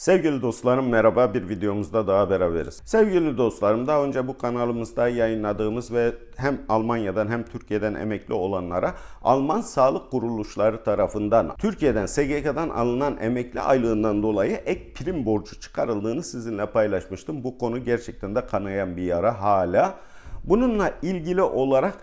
Sevgili dostlarım merhaba bir videomuzda daha beraberiz. Sevgili dostlarım daha önce bu kanalımızda yayınladığımız ve hem Almanya'dan hem Türkiye'den emekli olanlara Alman sağlık kuruluşları tarafından Türkiye'den SGK'dan alınan emekli aylığından dolayı ek prim borcu çıkarıldığını sizinle paylaşmıştım. Bu konu gerçekten de kanayan bir yara hala. Bununla ilgili olarak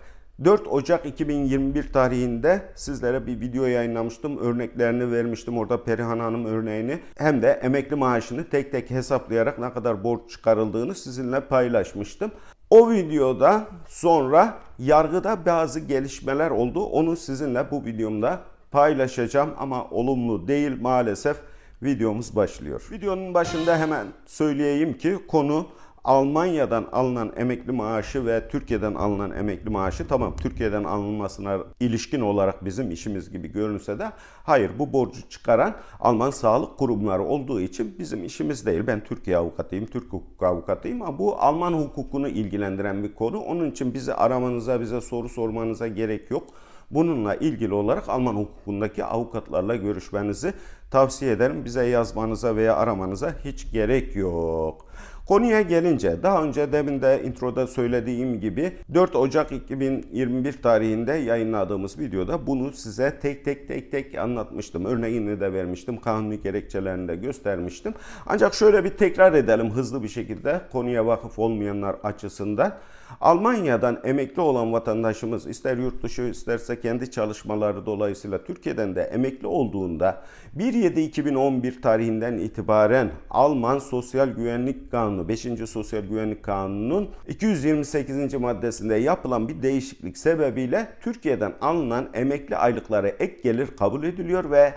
4 Ocak 2021 tarihinde sizlere bir video yayınlamıştım. Örneklerini vermiştim. Orada Perihan Hanım örneğini hem de emekli maaşını tek tek hesaplayarak ne kadar borç çıkarıldığını sizinle paylaşmıştım. O videoda sonra yargıda bazı gelişmeler oldu. Onu sizinle bu videomda paylaşacağım ama olumlu değil maalesef videomuz başlıyor. Videonun başında hemen söyleyeyim ki konu Almanya'dan alınan emekli maaşı ve Türkiye'den alınan emekli maaşı tamam Türkiye'den alınmasına ilişkin olarak bizim işimiz gibi görünse de hayır bu borcu çıkaran Alman sağlık kurumları olduğu için bizim işimiz değil. Ben Türkiye avukatıyım, Türk hukuk avukatıyım ama bu Alman hukukunu ilgilendiren bir konu. Onun için bizi aramanıza, bize soru sormanıza gerek yok. Bununla ilgili olarak Alman hukukundaki avukatlarla görüşmenizi tavsiye ederim. Bize yazmanıza veya aramanıza hiç gerek yok. Konuya gelince daha önce demin de introda söylediğim gibi 4 Ocak 2021 tarihinde yayınladığımız videoda bunu size tek tek tek tek anlatmıştım. Örneğini de vermiştim. Kanuni gerekçelerini de göstermiştim. Ancak şöyle bir tekrar edelim hızlı bir şekilde konuya vakıf olmayanlar açısından. Almanya'dan emekli olan vatandaşımız ister yurt dışı isterse kendi çalışmaları dolayısıyla Türkiye'den de emekli olduğunda 1.7.2011 tarihinden itibaren Alman Sosyal Güvenlik Kanunu 5. Sosyal Güvenlik Kanunu'nun 228. maddesinde yapılan bir değişiklik sebebiyle Türkiye'den alınan emekli aylıkları ek gelir kabul ediliyor ve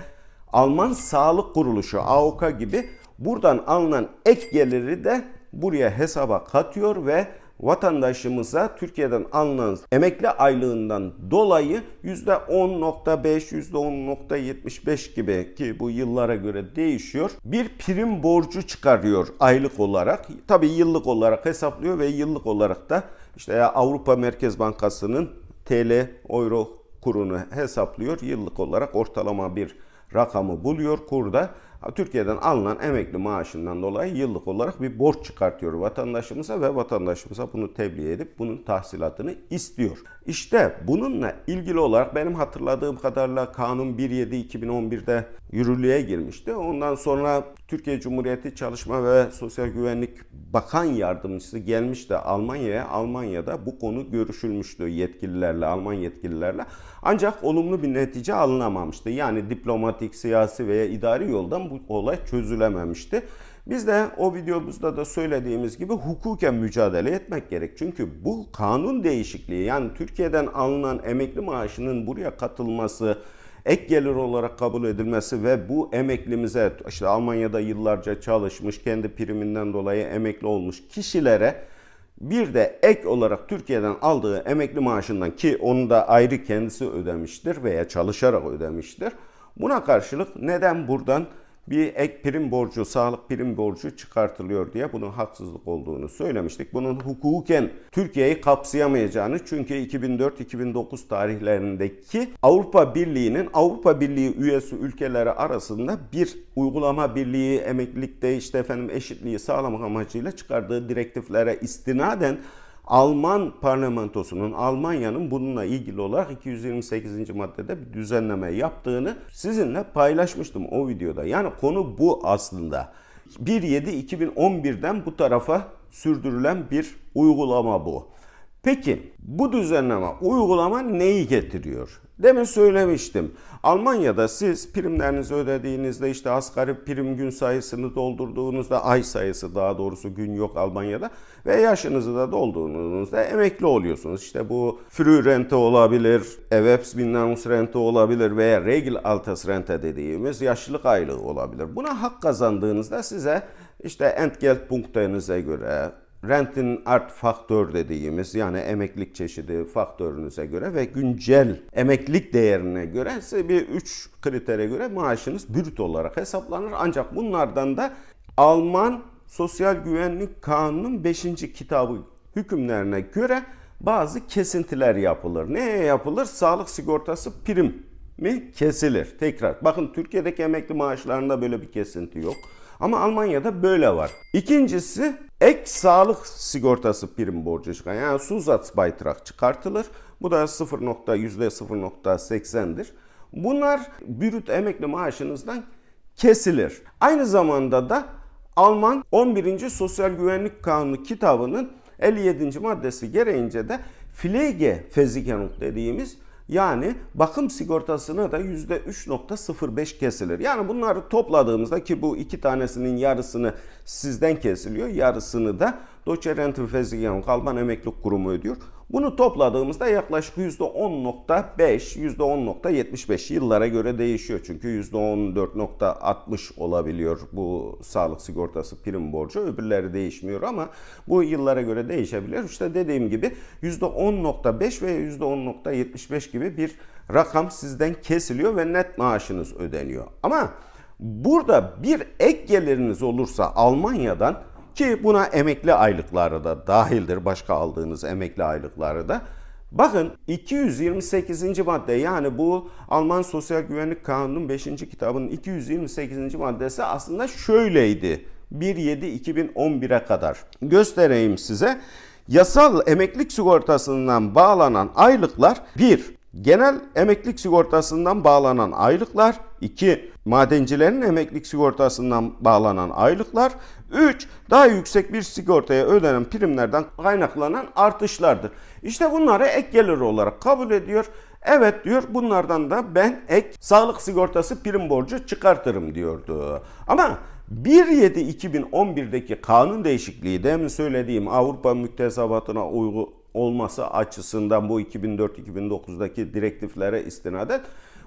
Alman Sağlık Kuruluşu AOK gibi buradan alınan ek geliri de buraya hesaba katıyor ve vatandaşımıza Türkiye'den alınan emekli aylığından dolayı %10.5, %10.75 gibi ki bu yıllara göre değişiyor. Bir prim borcu çıkarıyor aylık olarak. Tabii yıllık olarak hesaplıyor ve yıllık olarak da işte Avrupa Merkez Bankası'nın TL, Euro kurunu hesaplıyor. Yıllık olarak ortalama bir rakamı buluyor kurda. Türkiye'den alınan emekli maaşından dolayı yıllık olarak bir borç çıkartıyor vatandaşımıza ve vatandaşımıza bunu tebliğ edip bunun tahsilatını istiyor. İşte bununla ilgili olarak benim hatırladığım kadarıyla Kanun 17-2011'de yürürlüğe girmişti. Ondan sonra Türkiye Cumhuriyeti Çalışma ve Sosyal Güvenlik Bakan Yardımcısı gelmişti Almanya'ya. Almanya'da bu konu görüşülmüştü yetkililerle, Alman yetkililerle. Ancak olumlu bir netice alınamamıştı. Yani diplomatik, siyasi veya idari yoldan bu olay çözülememişti. Biz de o videomuzda da söylediğimiz gibi hukuken mücadele etmek gerek. Çünkü bu kanun değişikliği yani Türkiye'den alınan emekli maaşının buraya katılması, ek gelir olarak kabul edilmesi ve bu emeklimize işte Almanya'da yıllarca çalışmış, kendi priminden dolayı emekli olmuş kişilere bir de ek olarak Türkiye'den aldığı emekli maaşından ki onu da ayrı kendisi ödemiştir veya çalışarak ödemiştir. Buna karşılık neden buradan bir ek prim borcu, sağlık prim borcu çıkartılıyor diye bunun haksızlık olduğunu söylemiştik. Bunun hukuken Türkiye'yi kapsayamayacağını çünkü 2004-2009 tarihlerindeki Avrupa Birliği'nin Avrupa Birliği üyesi ülkeleri arasında bir uygulama birliği emeklilikte işte efendim eşitliği sağlamak amacıyla çıkardığı direktiflere istinaden Alman parlamentosunun, Almanya'nın bununla ilgili olarak 228. maddede bir düzenleme yaptığını sizinle paylaşmıştım o videoda. Yani konu bu aslında. 1.7.2011'den bu tarafa sürdürülen bir uygulama bu. Peki bu düzenleme, uygulama neyi getiriyor? Demin söylemiştim. Almanya'da siz primlerinizi ödediğinizde işte asgari prim gün sayısını doldurduğunuzda ay sayısı daha doğrusu gün yok Almanya'da ve yaşınızı da doldurduğunuzda emekli oluyorsunuz. İşte bu früh rente olabilir, Erwerbsminderungsrente olabilir veya Regelaltersrente dediğimiz yaşlılık aylığı olabilir. Buna hak kazandığınızda size işte Entgeltpunktlarınıza göre Rentin art faktör dediğimiz yani emeklilik çeşidi faktörünüze göre ve güncel emeklilik değerine göre size bir 3 kritere göre maaşınız brüt olarak hesaplanır. Ancak bunlardan da Alman Sosyal Güvenlik Kanunu'nun 5. kitabı hükümlerine göre bazı kesintiler yapılır. Neye yapılır? Sağlık sigortası prim mi kesilir? Tekrar bakın Türkiye'deki emekli maaşlarında böyle bir kesinti yok. Ama Almanya'da böyle var. İkincisi ek sağlık sigortası prim borcu çıkan yani Zusatzbeitrag çıkartılır. Bu da 0. %0.80'dir. Bunlar brüt emekli maaşınızdan kesilir. Aynı zamanda da Alman 11. Sosyal Güvenlik Kanunu kitabının 57. maddesi gereğince de Pflegeversicherung dediğimiz yani bakım sigortasına da %3.05 kesilir. Yani bunları topladığımızda ki bu iki tanesinin yarısını sizden kesiliyor. Yarısını da Deutsche Rentenversicherung Alman Emeklilik Kurumu ödüyor. Bunu topladığımızda yaklaşık %10.5, %10.75 yıllara göre değişiyor. Çünkü %14.60 olabiliyor bu sağlık sigortası prim borcu. Öbürleri değişmiyor ama bu yıllara göre değişebilir. İşte dediğim gibi %10.5 ve %10.75 gibi bir rakam sizden kesiliyor ve net maaşınız ödeniyor. Ama burada bir ek geliriniz olursa Almanya'dan ki buna emekli aylıkları da dahildir. Başka aldığınız emekli aylıkları da. Bakın 228. madde yani bu Alman Sosyal Güvenlik Kanunu'nun 5. kitabının 228. maddesi aslında şöyleydi. 1.7.2011'e kadar. Göstereyim size. Yasal emeklilik sigortasından bağlanan aylıklar 1. Genel emeklilik sigortasından bağlanan aylıklar 2. Madencilerin emeklilik sigortasından bağlanan aylıklar 3. Daha yüksek bir sigortaya ödenen primlerden kaynaklanan artışlardır. İşte bunları ek gelir olarak kabul ediyor. Evet diyor bunlardan da ben ek sağlık sigortası prim borcu çıkartırım diyordu. Ama 1.7.2011'deki kanun değişikliği demin söylediğim Avrupa müktesebatına uygu olması açısından bu 2004-2009'daki direktiflere istinaden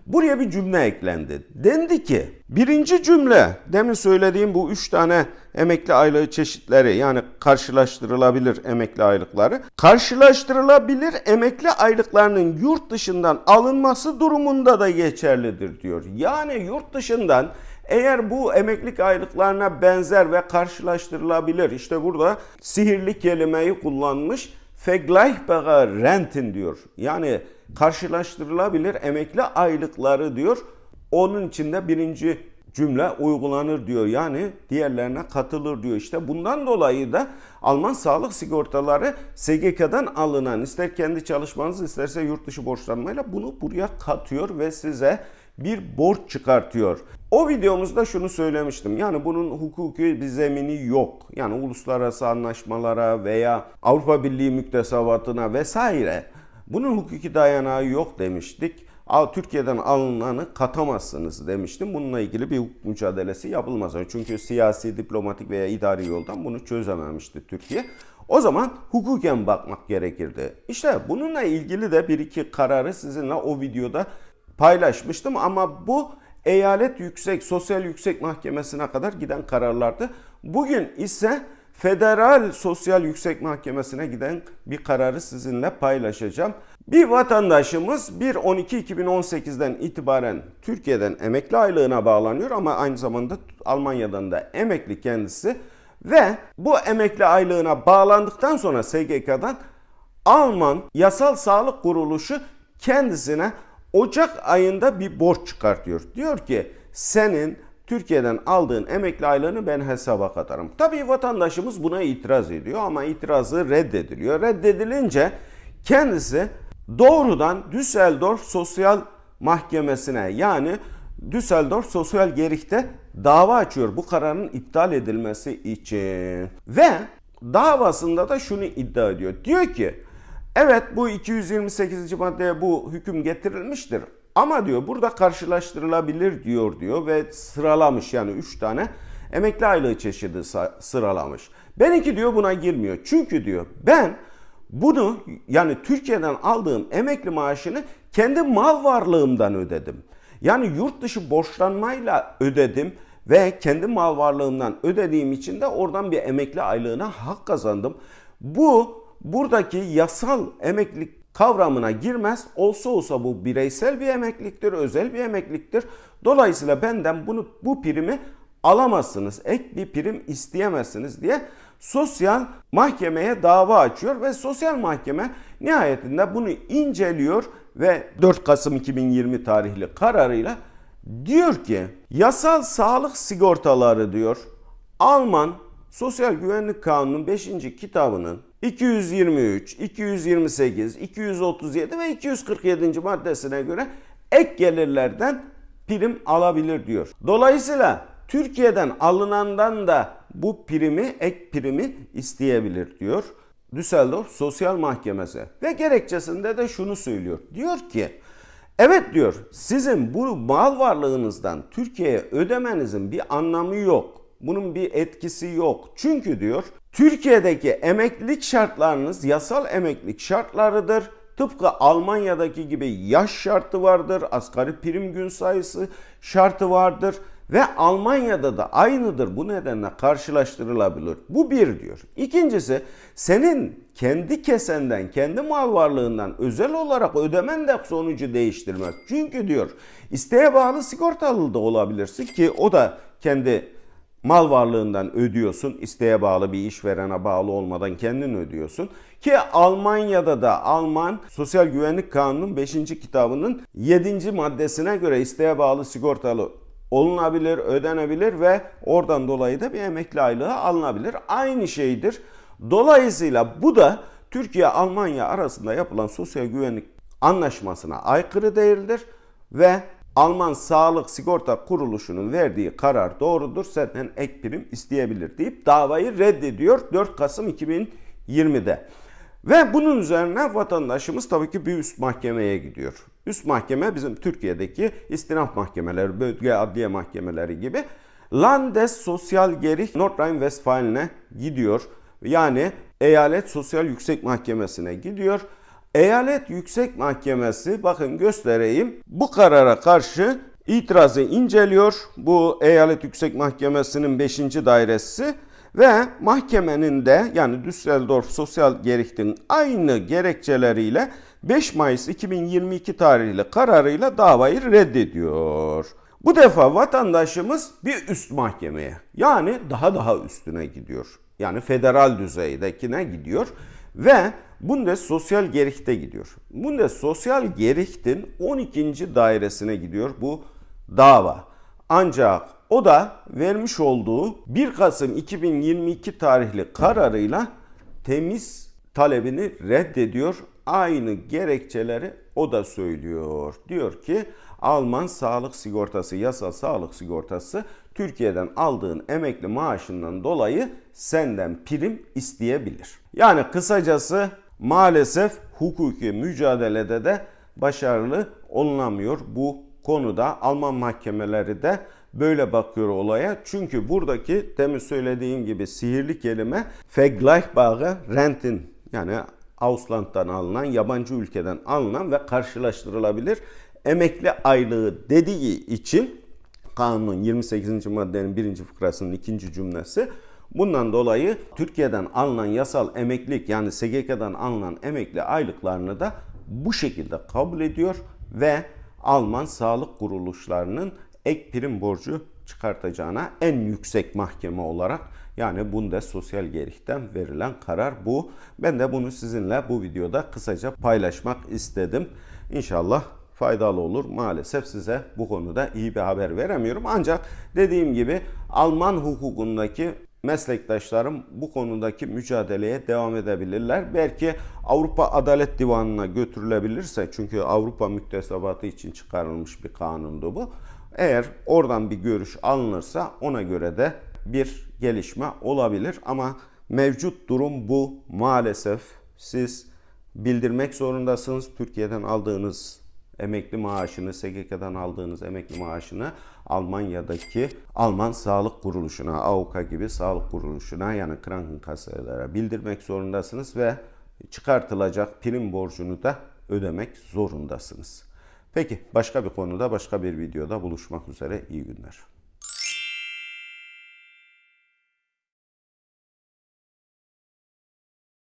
buraya bir cümle eklendi. Dendi ki birinci cümle demin söylediğim bu üç tane emekli aylığı çeşitleri yani karşılaştırılabilir emekli aylıkları karşılaştırılabilir emekli aylıklarının yurt dışından alınması durumunda da geçerlidir diyor. Yani yurt dışından eğer bu emeklilik aylıklarına benzer ve karşılaştırılabilir işte burada sihirli kelimeyi kullanmış vergleichbare Renten diyor. Yani karşılaştırılabilir emekli aylıkları diyor. Onun içinde birinci cümle uygulanır diyor. Yani diğerlerine katılır diyor. İşte bundan dolayı da Alman sağlık sigortaları SGK'dan alınan ister kendi çalışmanız isterse yurt dışı borçlanmayla bunu buraya katıyor ve size bir borç çıkartıyor. O videomuzda şunu söylemiştim. Yani bunun hukuki bir zemini yok. Yani uluslararası anlaşmalara veya Avrupa Birliği müktesebatına vesaire bunun hukuki dayanağı yok demiştik. Türkiye'den alınanı katamazsınız demiştim. Bununla ilgili bir hukuk mücadelesi yapılmaz. Çünkü siyasi, diplomatik veya idari yoldan bunu çözememişti Türkiye. O zaman hukuken bakmak gerekirdi. İşte bununla ilgili de bir iki kararı sizinle o videoda paylaşmıştım ama bu eyalet yüksek, sosyal yüksek mahkemesine kadar giden kararlardı. Bugün ise Federal Sosyal Yüksek Mahkemesi'ne giden bir kararı sizinle paylaşacağım. Bir vatandaşımız 1.12.2018'den itibaren Türkiye'den emekli aylığına bağlanıyor ama aynı zamanda Almanya'dan da emekli kendisi ve bu emekli aylığına bağlandıktan sonra SGK'dan Alman Yasal Sağlık Kuruluşu kendisine Ocak ayında bir borç çıkartıyor. Diyor ki senin Türkiye'den aldığın emekli aylığını ben hesaba katarım. Tabii vatandaşımız buna itiraz ediyor ama itirazı reddediliyor. Reddedilince kendisi doğrudan Düsseldorf Sosyal Mahkemesi'ne yani Düsseldorf Sosyal Gerik'te dava açıyor bu kararın iptal edilmesi için. Ve davasında da şunu iddia ediyor. Diyor ki evet bu 228. maddeye bu hüküm getirilmiştir. Ama diyor burada karşılaştırılabilir diyor diyor ve sıralamış yani 3 tane emekli aylığı çeşidi sıralamış. Benimki diyor buna girmiyor. Çünkü diyor ben bunu yani Türkiye'den aldığım emekli maaşını kendi mal varlığımdan ödedim. Yani yurt dışı borçlanmayla ödedim ve kendi mal varlığımdan ödediğim için de oradan bir emekli aylığına hak kazandım. Bu buradaki yasal emeklilik kavramına girmez. Olsa olsa bu bireysel bir emekliliktir, özel bir emekliliktir. Dolayısıyla benden bunu bu primi alamazsınız. Ek bir prim isteyemezsiniz diye sosyal mahkemeye dava açıyor ve sosyal mahkeme nihayetinde bunu inceliyor ve 4 Kasım 2020 tarihli kararıyla diyor ki yasal sağlık sigortaları diyor Alman Sosyal Güvenlik Kanunu'nun 5. kitabının 223, 228, 237 ve 247. maddesine göre ek gelirlerden prim alabilir diyor. Dolayısıyla Türkiye'den alınandan da bu primi, ek primi isteyebilir diyor. Düsseldorf Sosyal Mahkemesi ve gerekçesinde de şunu söylüyor. Diyor ki evet diyor sizin bu mal varlığınızdan Türkiye'ye ödemenizin bir anlamı yok. Bunun bir etkisi yok. Çünkü diyor Türkiye'deki emeklilik şartlarınız yasal emeklilik şartlarıdır. Tıpkı Almanya'daki gibi yaş şartı vardır, asgari prim gün sayısı şartı vardır ve Almanya'da da aynıdır. Bu nedenle karşılaştırılabilir. Bu bir diyor. İkincisi senin kendi kesenden, kendi mal varlığından özel olarak ödemen de sonucu değiştirmez. Çünkü diyor isteğe bağlı sigortalı da olabilirsin ki o da kendi mal varlığından ödüyorsun. İsteğe bağlı bir işverene bağlı olmadan kendin ödüyorsun. Ki Almanya'da da Alman Sosyal Güvenlik Kanunu'nun 5. kitabının 7. maddesine göre isteğe bağlı sigortalı olunabilir, ödenebilir ve oradan dolayı da bir emekli aylığı alınabilir. Aynı şeydir. Dolayısıyla bu da Türkiye-Almanya arasında yapılan sosyal güvenlik anlaşmasına aykırı değildir ve Alman Sağlık Sigorta Kuruluşu'nun verdiği karar doğrudur. Senden ek prim isteyebilir deyip davayı reddediyor 4 Kasım 2020'de. Ve bunun üzerine vatandaşımız tabii ki bir üst mahkemeye gidiyor. Üst mahkeme bizim Türkiye'deki istinaf mahkemeleri, bölge adliye mahkemeleri gibi Landes Sosyal Gericht Nordrhein-Westfalen'e gidiyor. Yani Eyalet Sosyal Yüksek Mahkemesi'ne gidiyor. Eyalet Yüksek Mahkemesi bakın göstereyim bu karara karşı itirazı inceliyor. Bu Eyalet Yüksek Mahkemesi'nin 5. dairesi ve mahkemenin de yani Düsseldorf Sosyal Gericht'in aynı gerekçeleriyle 5 Mayıs 2022 tarihli kararıyla davayı reddediyor. Bu defa vatandaşımız bir üst mahkemeye yani daha daha üstüne gidiyor. Yani federal düzeydekine gidiyor ve Bundes Sosyal Gericht'e gidiyor. Bundes Sosyal Gericht'in 12. dairesine gidiyor bu dava. Ancak o da vermiş olduğu 1 Kasım 2022 tarihli kararıyla temiz talebini reddediyor. Aynı gerekçeleri o da söylüyor. Diyor ki Alman sağlık sigortası, yasal sağlık sigortası Türkiye'den aldığın emekli maaşından dolayı senden prim isteyebilir. Yani kısacası maalesef hukuki mücadelede de başarılı olunamıyor bu konuda. Alman mahkemeleri de böyle bakıyor olaya. Çünkü buradaki demin söylediğim gibi sihirli kelime Vergleichbare Renten yani Ausland'dan alınan, yabancı ülkeden alınan ve karşılaştırılabilir emekli aylığı dediği için kanunun 28. maddenin 1. fıkrasının 2. cümlesi Bundan dolayı Türkiye'den alınan yasal emeklilik yani SGK'dan alınan emekli aylıklarını da bu şekilde kabul ediyor ve Alman sağlık kuruluşlarının ek prim borcu çıkartacağına en yüksek mahkeme olarak yani Bundes Sosyal Gericht'ten verilen karar bu. Ben de bunu sizinle bu videoda kısaca paylaşmak istedim. İnşallah faydalı olur. Maalesef size bu konuda iyi bir haber veremiyorum. Ancak dediğim gibi Alman hukukundaki meslektaşlarım bu konudaki mücadeleye devam edebilirler. Belki Avrupa Adalet Divanı'na götürülebilirse çünkü Avrupa müktesebatı için çıkarılmış bir kanundu bu. Eğer oradan bir görüş alınırsa ona göre de bir gelişme olabilir ama mevcut durum bu maalesef siz bildirmek zorundasınız Türkiye'den aldığınız emekli maaşını, SGK'dan aldığınız emekli maaşını Almanya'daki Alman Sağlık Kuruluşu'na, AOK'a gibi sağlık kuruluşuna yani Krankenkasse'lere bildirmek zorundasınız ve çıkartılacak prim borcunu da ödemek zorundasınız. Peki başka bir konuda başka bir videoda buluşmak üzere iyi günler.